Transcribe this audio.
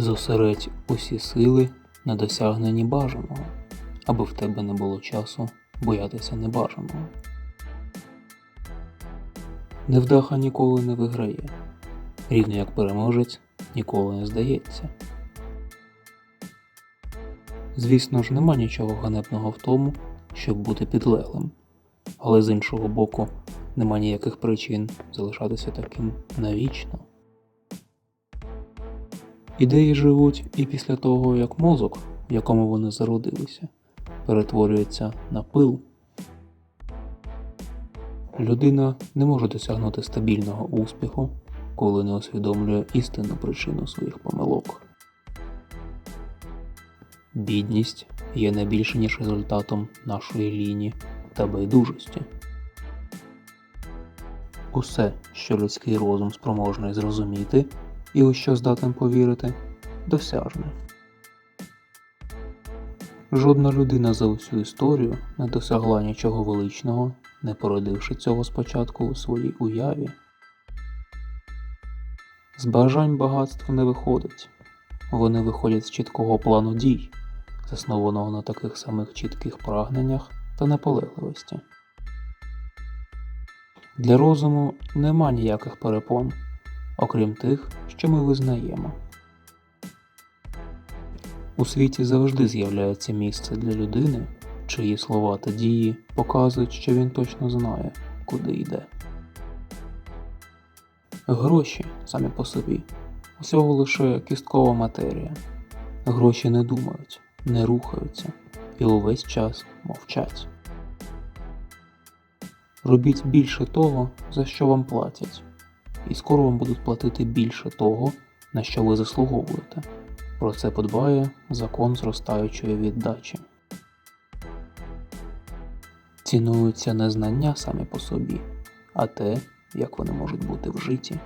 Зосередь усі сили на досягненні бажаного, аби в тебе не було часу боятися небажаного. Невдаха ніколи не виграє, рівно як переможець ніколи не здається. Звісно ж, нема нічого ганебного в тому, щоб бути підлеглим, але з іншого боку, нема ніяких причин залишатися таким навічно. Ідеї живуть і після того, як мозок, в якому вони зародилися, перетворюється на пил. Людина не може досягнути стабільного успіху, коли не усвідомлює істинну причину своїх помилок. Бідність є не більше ніж результатом нашої ліні та байдужості. Усе, що людський розум спроможний зрозуміти і у що здатен повірити, досяжне. Жодна людина за усю історію не досягла нічого величного, не породивши цього спочатку у своїй уяві. З бажань багатство не виходить, вони виходять з чіткого плану дій, заснованого на таких самих чітких прагненнях та наполегливості. Для розуму нема ніяких перепон, окрім тих, що ми визнаємо. У світі завжди з'являється місце для людини, чиї слова та дії показують, що він точно знає, куди йде. Гроші самі по собі усього лише кісткова матерія. Гроші не думають, не рухаються і увесь час мовчать. Робіть більше того, за що вам платять, і скоро вам будуть платити більше того, на що ви заслуговуєте. Про це подбає закон зростаючої віддачі. Цінуються не знання самі по собі, а те, як вони можуть бути вжиті.